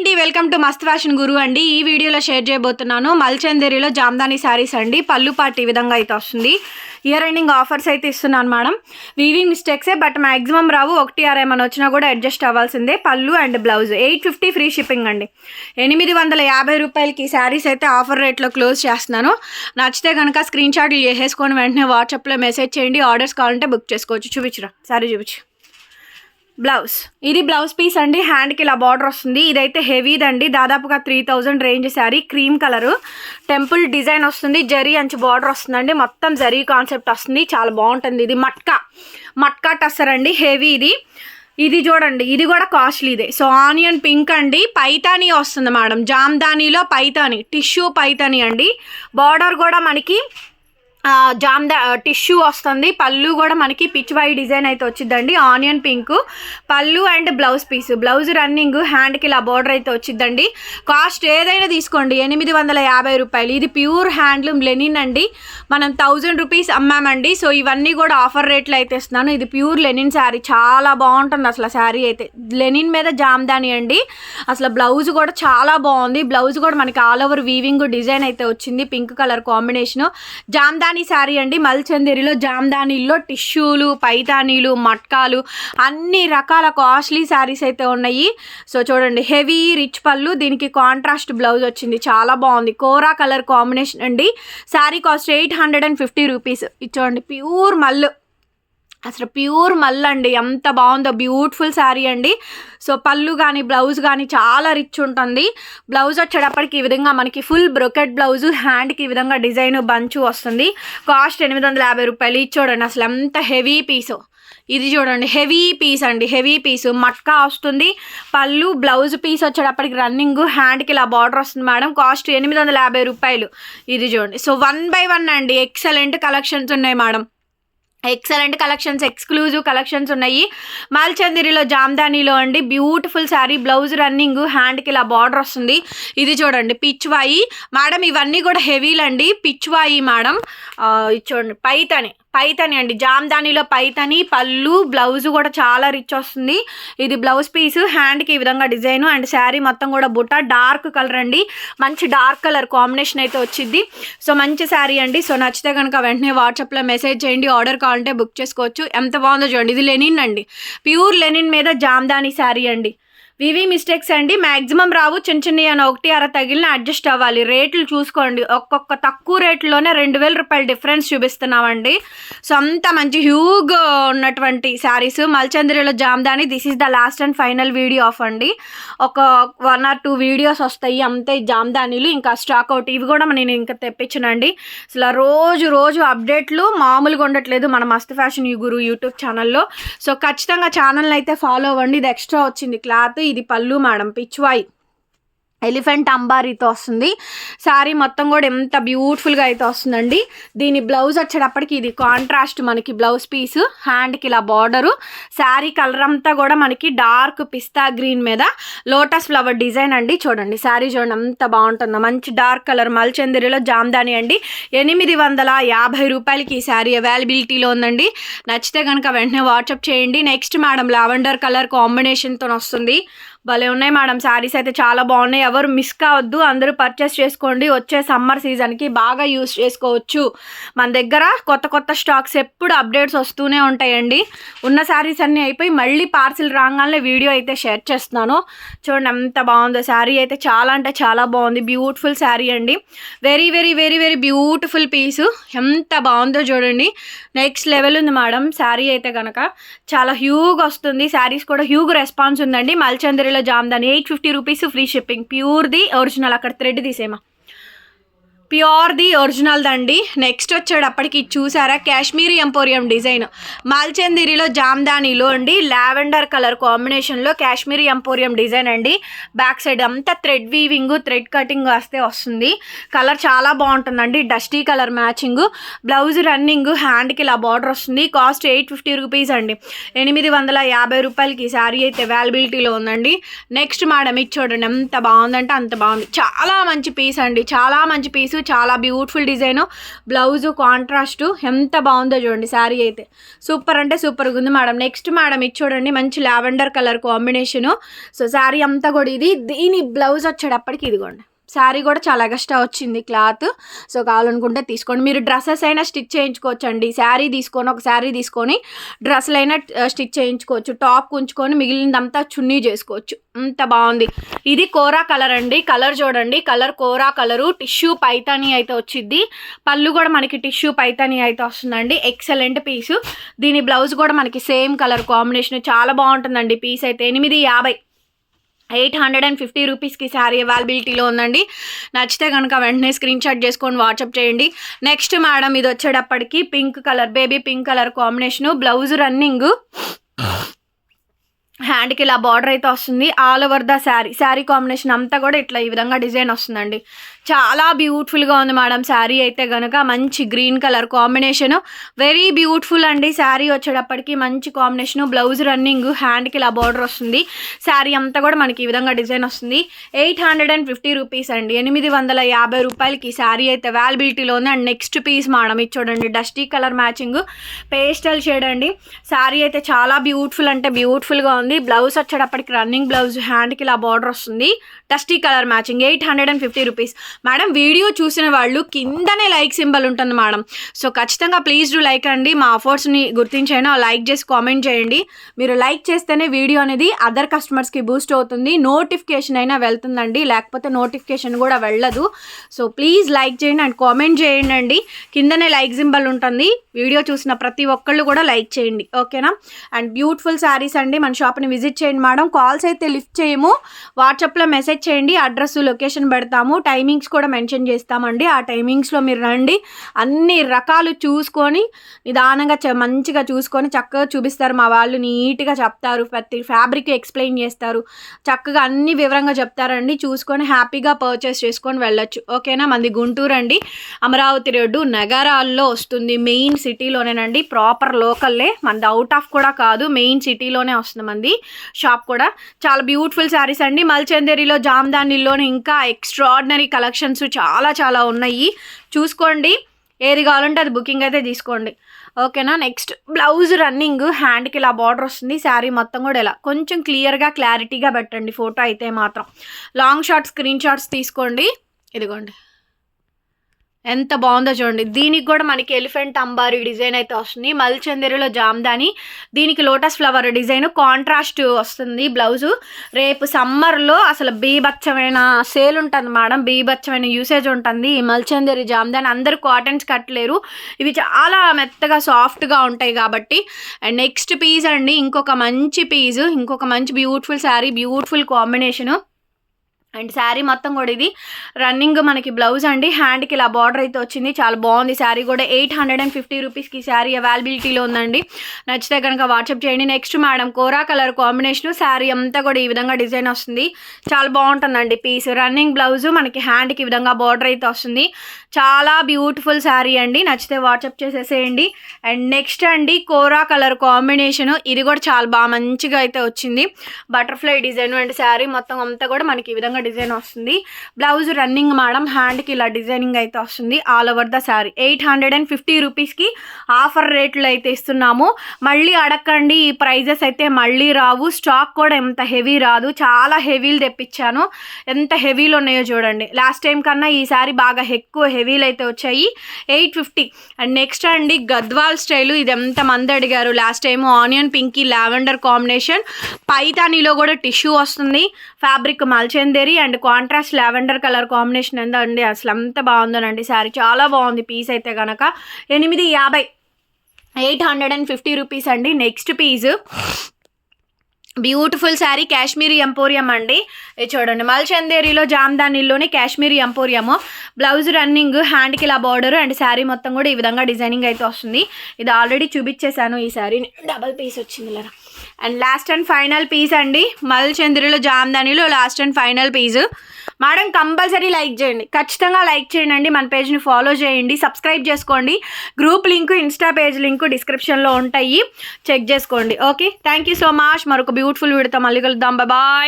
అండి welcome to Mast fashion guru అండి. ఈ వీడియోలో షేర్ చేయబోతున్నాను మల్చందేరిలో జామ్దాని శారీస్ అండి. పళ్ళు పాటు ఈ విధంగా అయితే వస్తుంది. ఇయర్ ఎండింగ్ ఆఫర్స్ అయితే ఇస్తున్నాను మేడం. వీవింగ్ మిస్టేక్సే బట్ మ్యాక్సిమం రావు. ఒకటి ఆర్ ఏమైనా వచ్చినా కూడా అడ్జస్ట్ అవ్వాల్సిందే. Pallu and blouse eight fifty free shipping అండి. ఎనిమిది వందల యాభై రూపాయలకి శారీస్ అయితే ఆఫర్ రేట్లో క్లోజ్ చేస్తున్నాను. నచ్చితే కనుక స్క్రీన్ షాట్లు చేసేసుకొని వెంటనే వాట్సాప్లో మెసేజ్ చేయండి. ఆర్డర్స్ కావాలంటే బుక్ చేసుకోవచ్చు. చూపించరా. సారీ చూపించు. బ్లౌజ్. ఇది బ్లౌజ్ పీస్ అండి. హ్యాండ్కి ఇలా బార్డర్ వస్తుంది. ఇదైతే హెవీదండి దాదాపుగా three thousand range saree. Cream colour temple design వస్తుంది. జరీ అంచు బార్డర్ వస్తుందండి. మొత్తం జరీ కాన్సెప్ట్ వస్తుంది. చాలా బాగుంటుంది. ఇది మట్కా. మట్కా టస్సర్ అండి. హెవీ ఇది. ఇది చూడండి. ఇది కూడా కాస్ట్లీదే సో ఆనియన్ పింక్ అండి. పైతానీ వస్తుంది మేడం. జామ్దానీలో పైతానీ. టిష్యూ పైతానీ అండి. బార్డర్ కూడా మనకి జామ్దా టిష్యూ వస్తుంది. పళ్ళు కూడా మనకి పిచ్ వై డిజైన్ అయితే వచ్చిందండి onion pink pallu and blouse piece. Blouse running హ్యాండ్కి ఇలా బార్డర్ అయితే వచ్చిందండి కాస్ట్ ఏదైనా తీసుకోండి. ఎనిమిది వందల యాభై రూపాయలు. ఇది ప్యూర్ హ్యాండ్లూమ్ లెనిన్ అండి. మనం థౌజండ్ రూపీస్ అమ్మామండి. సో ఇవన్నీ కూడా ఆఫర్ రేట్లు అయితే ఇస్తున్నాను. ఇది ప్యూర్ లెనిన్ శారీ. చాలా బాగుంటుంది అసలు శారీ అయితే. లెనిన్ మీద జామ్దాని అండి. అసలు బ్లౌజ్ కూడా చాలా బాగుంది. బ్లౌజ్ కూడా మనకి ఆల్ ఓవర్ వీవింగ్ డిజైన్ అయితే వచ్చింది. Pink colour combination. Jamdani saree అండి. మల్చందేరిలో జామ్దానీల్లో టిష్యూలు పైతానీలు మట్కాలు అన్ని రకాల కాస్ట్లీ శారీస్ అయితే ఉన్నాయి. సో చూడండి హెవీ రిచ్ పళ్ళు. దీనికి కాంట్రాస్ట్ బ్లౌజ్ వచ్చింది. చాలా బాగుంది. కోరా కలర్ కాంబినేషన్ అండి. Saree cost eight hundred and fifty rupees. ఇది చూడండి ప్యూర్ మల్లు. అసలు ప్యూర్ మల్ అండి. ఎంత బాగుందో. బ్యూటిఫుల్ శారీ అండి. సో పళ్ళు కానీ బ్లౌజ్ కానీ చాలా రిచ్ ఉంటుంది. బ్లౌజ్ వచ్చేటప్పటికి ఈ విధంగా మనకి ఫుల్ బ్రొకెట్ బ్లౌజ్ హ్యాండ్కి ఈ విధంగా డిజైన్ బంచు వస్తుంది. కాస్ట్ ఎనిమిది వందల యాభై రూపాయలు ఇది చూడండి అసలు ఎంత హెవీ పీసు. ఇది చూడండి. హెవీ పీస్ అండి. Heavy piece. మట్కా వస్తుంది. పళ్ళు బ్లౌజ్ పీస్ వచ్చేటప్పటికి రన్నింగ్ హ్యాండ్కి ఇలా బార్డర్ వస్తుంది మేడం. కాస్ట్ ఎనిమిది వందల యాభై రూపాయలు. ఇది చూడండి. సో వన్ బై వన్ అండి. ఎక్సలెంట్ కలెక్షన్స్ ఉన్నాయి madam. Excellent collections exclusive collections ఉన్నాయి. మాల్చందిరిలో జామ్దానీలో అండి. బ్యూటిఫుల్ శారీ బ్లౌజ్ రన్నింగ్ హ్యాండ్కి ఇలా బార్డర్ వస్తుంది. ఇది చూడండి పిచ్వాయి. మేడం ఇవన్నీ కూడా హెవీలండి పిచ్వాయి మేడం ఇది చూడండి పైతని. పైతని అండి. జామ్దానిలో పైతని పళ్ళు బ్లౌజ్ కూడా చాలా రిచ్ వస్తుంది. ఇది బ్లౌజ్ పీస్ హ్యాండ్కి ఈ విధంగా డిజైన్ అండ్ శారీ మొత్తం కూడా బుట్ట డార్క్ కలర్ అండి. మంచి డార్క్ కలర్ కాంబినేషన్ అయితే వచ్చింది. సో మంచి శారీ అండి. సో నచ్చితే కనుక వెంటనే వాట్సాప్లో మెసేజ్ చేయండి. ఆర్డర్ కావాలంటే బుక్ చేసుకోవచ్చు. ఎంత బాగుందో చూడండి. ఇది లెనిన్ అండి. ప్యూర్ లెనిన్ మీద జామ్దాని శారీ అండి. వివి మిస్టేక్స్ అండి. మ్యాక్సిమం రావు. చిన్న చిన్న అని ఒకటి అర తగిలిన అడ్జస్ట్ అవ్వాలి. రేట్లు చూసుకోండి. ఒక్కొక్క తక్కువ రేట్లోనే రెండు వేల రూపాయల డిఫరెన్స్ చూపిస్తున్నామండి. సో అంత మంచి హ్యూగ్ ఉన్నటువంటి saris. మల్చంద్రిలో Jamdani. This is the last and final video of అండి. ఒక వన్ ఆర్ టూ వీడియోస్ వస్తాయి. అంతే జామ్దానీలు. ఇంకా స్టాక్ అవుట్ ఇవి కూడా నేను ఇంకా తెప్పించనండి. అసలు రోజు రోజు అప్డేట్లు మామూలుగా ఉండట్లేదు మన మస్తు ఫ్యాషన్ గురు యూట్యూబ్ ఛానల్లో. సో ఖచ్చితంగా ఛానల్ అయితే ఫాలో అవ్వండి. ఇది ఎక్స్ట్రా వచ్చింది. క్లాత్ ఇది పళ్ళు మేడం పిచ్వాయి ఎలిఫెంట్ అంబారీతో వస్తుంది. శారీ మొత్తం కూడా ఎంత బ్యూటిఫుల్గా అయితే వస్తుందండి. దీని బ్లౌజ్ వచ్చేటప్పటికి ఇది కాంట్రాస్ట్ మనకి బ్లౌజ్ పీస్ హ్యాండ్కి ఇలా బార్డరు శారీ కలర్ అంతా కూడా మనకి డార్క్ పిస్తా గ్రీన్ మీద. లోటస్ ఫ్లవర్ డిజైన్ అండి చూడండి. శారీ చూడండి అంత బాగుంటుందో. మంచి డార్క్ కలర్ మల్చందిరిలో జామ్దాని అండి. ఎనిమిది వందల యాభై రూపాయలకి ఈ శారీ అవైలబిలిటీలో ఉందండి. నచ్చితే కనుక వెంటనే వాట్సాప్ చేయండి. నెక్స్ట్ మేడం లావెండర్ కలర్ కాంబినేషన్తో వస్తుంది. భలే ఉన్నాయి మేడం. శారీస్ అయితే చాలా బాగున్నాయి. ఎవరు మిస్ కావద్దు. అందరూ పర్చేస్ చేసుకోండి. వచ్చే సమ్మర్ సీజన్కి బాగా యూస్ చేసుకోవచ్చు. మన దగ్గర కొత్త కొత్త స్టాక్స్ ఎప్పుడు అప్డేట్స్ వస్తూనే ఉంటాయండి. ఉన్న శారీస్ అన్నీ అయిపోయి మళ్ళీ పార్సిల్ రాగానే వీడియో అయితే షేర్ చేస్తున్నాను. చూడండి ఎంత బాగుందో. శారీ అయితే చాలా అంటే చాలా బాగుంది. బ్యూటిఫుల్ శారీ అండి. Very very very very beautiful piece ఎంత బాగుందో చూడండి. నెక్స్ట్ లెవెల్ ఉంది మేడం. శారీ అయితే కనుక చాలా హ్యూగ్ వస్తుంది. శారీస్ కూడా హ్యూగ్ రెస్పాన్స్ ఉందండి. మల్చందరిలో Jamdani eight fifty rupees free shipping ప్యూర్ది original అక్కడ థ్రెడ్ తీసేమా ప్యూర్ది ఒరిజినల్ దండి. నెక్స్ట్ వచ్చేటప్పటికి ఇది చూసారా? Kashmiri emporium design. మాల్చందిరిలో జామ్దానీలో అండి. లావెండర్ కలర్ కాంబినేషన్లో కాశ్మీరీ ఎంపోరియం డిజైన్ అండి. బ్యాక్ సైడ్ అంతా థ్రెడ్ వీవింగ్ థ్రెడ్ కటింగ్ వస్తే వస్తుంది. కలర్ చాలా బాగుంటుందండి. Dusty colour matching. Blouse running హ్యాండ్కి ఇలా బార్డర్ వస్తుంది. కాస్ట్ ఎయిట్ ఫిఫ్టీ రూపీస్ అండి. ఎనిమిది వందల యాభై రూపాయలకి ఈ శారీ అయితే అవైలబిలిటీలో ఉందండి. నెక్స్ట్ మేడం ఇది చూడండి ఎంత బాగుందంటే అంత బాగుంది. చాలా మంచి పీస్ అండి. చాలా మంచి పీసు. చాలా బ్యూటిఫుల్ డిజైన్ బ్లౌజ్ కాంట్రాస్ట్ ఎంత బాగుందో చూడండి శారీ అయితే. సూపర్ అంటే సూపర్గా ఉంది మేడం నెక్స్ట్ మేడం ఇది చూడండి మంచి lavender colour combination so saree అంతా కూడా ఇది. దీని బ్లౌజ్ వచ్చేటప్పటికి ఇదిగోండి. శారీ కూడా చాలా ఎగస్ట్రా వచ్చింది క్లాత్. సో కావాలనుకుంటే తీసుకోండి. మీరు డ్రెస్సెస్ అయినా స్టిచ్ చేయించుకోవచ్చు అండి శారీ తీసుకొని ఒక శారీ తీసుకొని డ్రెస్సులు అయినా స్టిచ్ చేయించుకోవచ్చు. టాప్ ఉంచుకొని మిగిలినదంతా చున్నీ చేసుకోవచ్చు. అంత బాగుంది. ఇది కోరా కలర్ అండి. కలర్ చూడండి. Colour kora colour. Tissue Paithani అయితే వచ్చింది పళ్ళు కూడా మనకి టిష్యూ పైతాని అయితే వస్తుందండి. ఎక్సలెంట్ పీసు దీని బ్లౌజ్ కూడా మనకి సేమ్ కలర్ కాంబినేషన్. చాలా బాగుంటుందండి. పీస్ అయితే ఎనిమిది యాభై. ఎయిట్ హండ్రెడ్ అండ్ ఫిఫ్టీ రూపీస్కి శారీ అవైలబిలిటీలో ఉందండి. నచ్చితే కనుక వెంటనే స్క్రీన్ షాట్ చేసుకొని వాట్సాప్ చేయండి. నెక్స్ట్ మేడం ఇది వచ్చేటప్పటికి pink colour baby pink colour combination blouse running. హ్యాండ్కి ఇలా బార్డర్ అయితే వస్తుంది. All over the saree. Saree combination అంతా కూడా ఇట్లా ఈ విధంగా డిజైన్ వస్తుందండి. చాలా బ్యూటిఫుల్గా ఉంది మేడం శారీ అయితే కనుక మంచి green colour combination. Very beautiful అండి శారీ వచ్చేటప్పటికి. మంచి కాంబినేషను. బ్లౌజ్ రన్నింగ్ హ్యాండ్కి ఇలా బార్డర్ వస్తుంది. శారీ అంతా కూడా మనకి ఈ విధంగా డిజైన్ వస్తుంది. Eight hundred and fifty rupees అండి. ఎనిమిది వందల యాభై రూపాయలకి శారీ అయితే అవైలబిలిటీలో ఉంది. అండ్ నెక్స్ట్ పీస్ మేడం ఇది చూడండి. Dusty colour matching. Pastel shade అండి. శారీ అయితే చాలా బ్యూటిఫుల్ అంటే బ్యూటిఫుల్గా ఉంది. బ్లౌజ్ వచ్చేటప్పటికి రన్నింగ్ బ్లౌజ్ హ్యాండ్కి ఇలా బార్డర్ వస్తుంది. Dusty colour matching eight hundred and fifty rupees. Madam video చూసిన వాళ్ళు కిందనే లైక్ సింబల్ ఉంటుంది మేడం. సో ఖచ్చితంగా ప్లీజ్ డూ లైక్ అండి. మా ఆఫర్స్ని గుర్తించైనా లైక్ చేసి కామెంట్ చేయండి. మీరు లైక్ చేస్తేనే వీడియో అనేది అదర్ కస్టమర్స్కి బూస్ట్ అవుతుంది. నోటిఫికేషన్ అయినా వెళ్తుందండి. లేకపోతే నోటిఫికేషన్ కూడా వెళ్ళదు. సో ప్లీజ్ లైక్ చేయండి అండ్ కామెంట్ చేయండి అండి కిందనే లైక్ సింబల్ ఉంటుంది. వీడియో చూసిన ప్రతి ఒక్కళ్ళు కూడా లైక్ చేయండి. ఓకేనా? అండ్ బ్యూటిఫుల్ శారీస్ అండి. మన షాప్ షాప్ని విజిట్ చేయండి మేడం. కాల్స్ అయితే లిఫ్ట్ చేయము. వాట్సాప్లో మెసేజ్ చేయండి. అడ్రస్ లొకేషన్ పెడతాము. టైమింగ్స్ కూడా మెన్షన్ చేస్తామండి. ఆ టైమింగ్స్లో మీరు రండి. అన్ని రకాలు చూసుకొని నిదానంగా చ- మంచిగా చూసుకొని చక్కగా చూపిస్తారు. మా వాళ్ళు నీట్గా చెప్తారు. ప్రతి ఫ్యాబ్రిక్ ఎక్స్ప్లెయిన్ చేస్తారు. చక్కగా అన్ని వివరంగా చెప్తారండి. చూసుకొని హ్యాపీగా పర్చేస్ చేసుకొని వెళ్ళొచ్చు. ఓకేనా? మంది గుంటూరు అండి. అమరావతి రోడ్డు నగరాల్లో వస్తుంది. మెయిన్ సిటీలోనేనండి. ప్రాపర్ లోకల్లే. మనది అవుట్ ఆఫ్ కూడా కాదు. మెయిన్ సిటీలోనే వస్తుంది మంది. షాప్ కూడా. చాలా బ్యూటిఫుల్ శారీస్ అండి. మల్చందేరిలో జామ్దానిలోనే ఇంకా ఎక్స్ట్రాడినరీ కలెక్షన్స్ చాలా చాలా ఉన్నాయి. చూసుకోండి. ఏది కావాలంటే అది బుకింగ్ అయితే తీసుకోండి. ఓకేనా నెక్స్ట్ బ్లౌజ్ రన్నింగ్ హ్యాండ్కి ఇలా బార్డర్ వస్తుంది. శారీ మొత్తం కూడా ఇలా. కొంచెం క్లియర్గా క్లారిటీగా పెట్టండి. ఫోటో అయితే మాత్రం. లాంగ్ షార్ట్ స్క్రీన్ షాట్స్ తీసుకోండి. ఇదిగోండి. ఎంత బాగుందో చూడండి. దీనికి కూడా మనకి ఎలిఫెంట్ అంబారి డిజైన్ అయితే వస్తుంది. మల్చందిరిలో జామ్దాని. దీనికి లోటస్ ఫ్లవర్ డిజైన్. కాంట్రాస్ట్ వస్తుంది బ్లౌజు. రేపు సమ్మర్లో అసలు బీభత్సమైన సేల్ ఉంటుంది మేడం. బీభత్సమైన యూసేజ్ ఉంటుంది. ఈ మల్చందిరి జామ్దాని అందరూ కాటన్స్ కట్టలేరు. ఇవి చాలా మెత్తగా సాఫ్ట్గా ఉంటాయి కాబట్టి. అండ్ నెక్స్ట్ పీస్ అండి. ఇంకొక మంచి పీస్. ఇంకొక మంచి beautiful sari beautiful combination and sari మొత్తం కూడా ఇది. రన్నింగ్ మనకి బ్లౌజ్ అండి. హ్యాండ్కి ఇలా బార్డర్ అయితే వచ్చింది. చాలా బాగుంది శారీ కూడా. ఎయిట్ హండ్రెడ్ అండ్ ఫిఫ్టీ రూపీస్కి శారీ అవైలబిలిటీలో ఉందండి. నచ్చితే కనుక వాట్సాప్ చేయండి. Next madam kora colour combination sari అంతా కూడా ఈ విధంగా డిజైన్ వస్తుంది. చాలా బాగుంటుందండి. పీస్ రన్నింగ్ బ్లౌజ్ మనకి హ్యాండ్కి ఈ విధంగా బార్డర్ అయితే వస్తుంది. చాలా బ్యూటిఫుల్ శారీ అండి. నచ్చితే వాట్సాప్ చేసేసేయండి. అండ్ నెక్స్ట్ అండి కోరా కలర్ కాంబినేషన్ ఇది కూడా చాలా బాగా మంచిగా అయితే వచ్చింది. బటర్ఫ్లై డిజైన్ అండ్ శారీ మొత్తం అంతా కూడా మనకి ఈ విధంగా డిజైన్ వస్తుంది. బ్లౌజ్ రన్నింగ్ మేడం హ్యాండ్కి ఇలా డిజైనింగ్ అయితే వస్తుంది. All over the sari eight hundred and fifty రూపీస్కి ఆఫర్ రేట్లు అయితే ఇస్తున్నాము. మళ్ళీ అడగండి ఈ ప్రైజెస్ అయితే మళ్ళీ రావు. స్టాక్ కూడా ఎంత హెవీ రాదు. చాలా హెవీలు తెప్పించాను. ఎంత హెవీలు ఉన్నాయో చూడండి. లాస్ట్ టైం కన్నా ఈసారి బాగా ఎక్కువ హెవీలు అయితే వచ్చాయి. Eight fifty. అండ్ నెక్స్ట్ అండి గద్వాల్ స్టైలు. ఇది ఎంత మంది అడిగారు. Last time onion pinky lavender combination. పైతానీలో కూడా టిష్యూ వస్తుంది. Fabric Malchanderi and contrast lavender colour combination ఎంత అండి? అసలు అంత బాగుందోనండి. శారీ చాలా బాగుంది పీస్ అయితే కనుక ఎనిమిది యాభై. Eight hundred and fifty rupees అండి. Next piece. Beautiful sari Kashmiri emporium అండి. ఇది చూడండి మల్చందేరిలో జామ్దానిలోని కాశ్మీరీ ఎంపోరియము. బ్లౌజ్ రన్నింగ్ హ్యాండ్కి ఇలా బార్డర్ అండ్ శారీ మొత్తం కూడా ఈ విధంగా డిజైనింగ్ అయితే వస్తుంది. ఇది ఆల్రెడీ చూపించేశాను ఈ శారీ. డబల్ పీస్ వచ్చింది ఇలా and last and final piece అండి. మల్చంద్రిలో జామ్దానిలో last and final piece madam compulsory like చేయండి. ఖచ్చితంగా లైక్ చేయండి. మన పేజ్ని ఫాలో చేయండి. సబ్స్క్రైబ్ చేసుకోండి. Group link insta page link డిస్క్రిప్షన్లో ఉంటాయి. చెక్ చేసుకోండి. Okay thank you so much మరొక బ్యూటిఫుల్ వీడితో మళ్ళీ కలుద్దాం. బాయ్